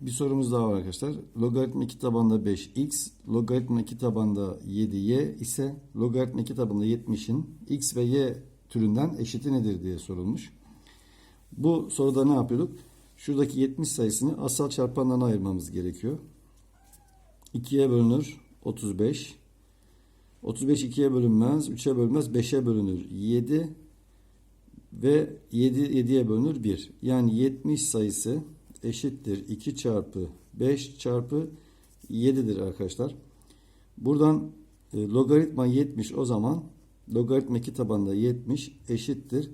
bir sorumuz daha var arkadaşlar. Logaritma 2 tabanda 5x, logaritma 2 tabanda 7y ise logaritma 2 tabanda 70'in x ve y türünden eşiti nedir diye sorulmuş. Bu soruda ne yapıyorduk? Şuradaki 70 sayısını asal çarpanlarına ayırmamız gerekiyor. 2'ye bölünür 35. 35 2'ye bölünmez, 3'e bölünmez, 5'e bölünür 7 ve 7 7'ye bölünür 1. Yani 70 sayısı eşittir 2 çarpı 5 çarpı 7'dir arkadaşlar. Buradan e, logaritma 70 o zaman logaritma 2 tabanında 70 eşittir.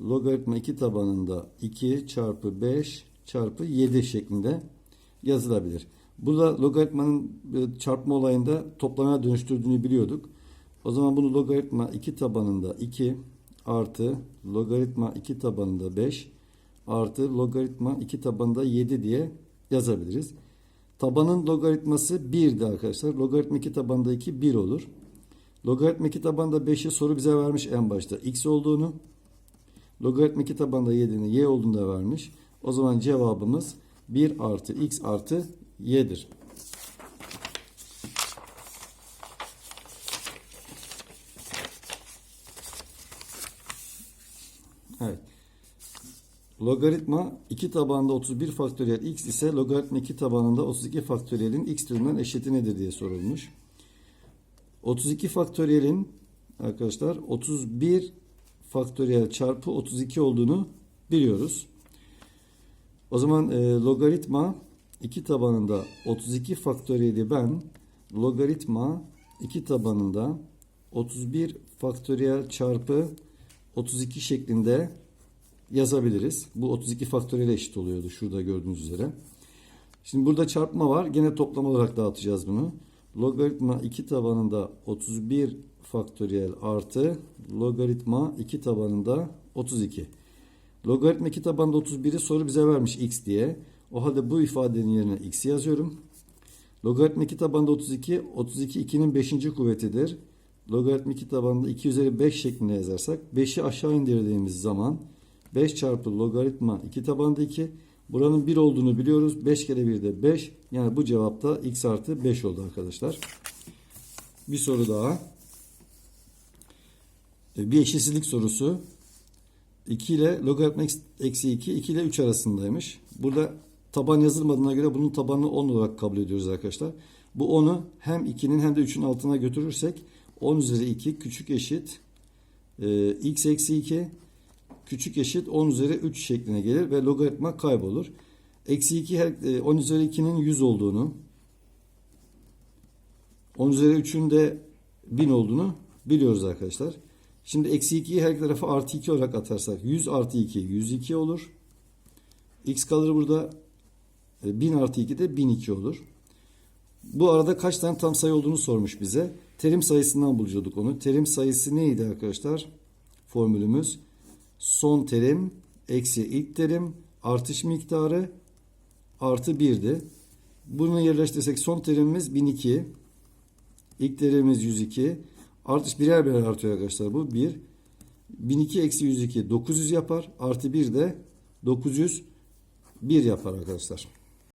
Logaritma 2 tabanında 2 çarpı 5 çarpı 7 şeklinde yazılabilir. Burada logaritmanın e, çarpma olayında toplamaya dönüştürdüğünü biliyorduk. O zaman bunu logaritma 2 tabanında 2 artı logaritma 2 tabanında 5 artı logaritma 2 tabanında 7 diye yazabiliriz. Tabanın logaritması 1'di arkadaşlar. Logaritma 2 tabanında 2 1 olur. Logaritma 2 tabanında 5'i soru bize vermiş en başta x olduğunu. Logaritma 2 tabanında 7'nin y olduğunu da vermiş. O zaman cevabımız 1 artı x artı y'dir. Evet. Logaritma 2 tabanında 31 faktöriyel x ise logaritma 2 tabanında 32 faktöriyelin x türünden eşiti nedir diye sorulmuş. 32 faktöriyelin arkadaşlar 31 faktöriyel çarpı 32 olduğunu biliyoruz. O zaman e, logaritma 2 tabanında 32 faktöriyeli ben logaritma 2 tabanında 31 faktöriyel çarpı 32 şeklinde yazabiliriz. Bu 32 faktöriyel eşit oluyordu şurada gördüğünüz üzere. Şimdi burada çarpma var. Gene toplam olarak dağıtacağız bunu. Logaritma 2 tabanında 31 faktöriyel artı logaritma 2 tabanında 32. Logaritma 2 tabanında 31'i soru bize vermiş x diye. O halde bu ifadenin yerine x yazıyorum. Logaritma 2 tabanında 32, 32 2'nin 5. kuvvetidir. Logaritma 2 tabanında 2 üzeri 5 şeklinde yazarsak 5'i aşağı indirdiğimiz zaman 5 çarpı logaritma 2 tabanında 2. Buranın 1 olduğunu biliyoruz. 5 kere 1 de 5. Yani bu cevapta x artı 5 oldu arkadaşlar. Bir soru daha. E, Bir eşitsizlik sorusu. 2 ile logaritma eksi 2, 2 ile 3 arasındaymış. Burada taban yazılmadığına göre bunun tabanını 10 olarak kabul ediyoruz arkadaşlar. Bu 10'u hem 2'nin hem de 3'ün altına götürürsek 10 üzeri 2 küçük eşit e, x eksi 2 küçük eşit 10 üzeri 3 şekline gelir ve logaritma kaybolur. Eksi 2 her, e, 10 üzeri 2'nin 100 olduğunu 10 üzeri 3'ün de 1000 olduğunu biliyoruz arkadaşlar. Şimdi eksi 2'yi her tarafa artı 2 olarak atarsak 100 artı 2 102 olur. X kalır burada. E, 1000 artı 2 de 1002 olur. Bu arada kaç tane tam sayı olduğunu sormuş bize. Terim sayısından buluyorduk onu. Terim sayısı neydi arkadaşlar? Formülümüz son terim eksi ilk terim artış miktarı artı 1'di. Bunu yerleştirsek son terimimiz 1002. İlk terimimiz 102. Artış birer birer artıyor arkadaşlar bu. 1. 1002 eksi 102 900 yapar. Artı 1 de 901 yapar arkadaşlar.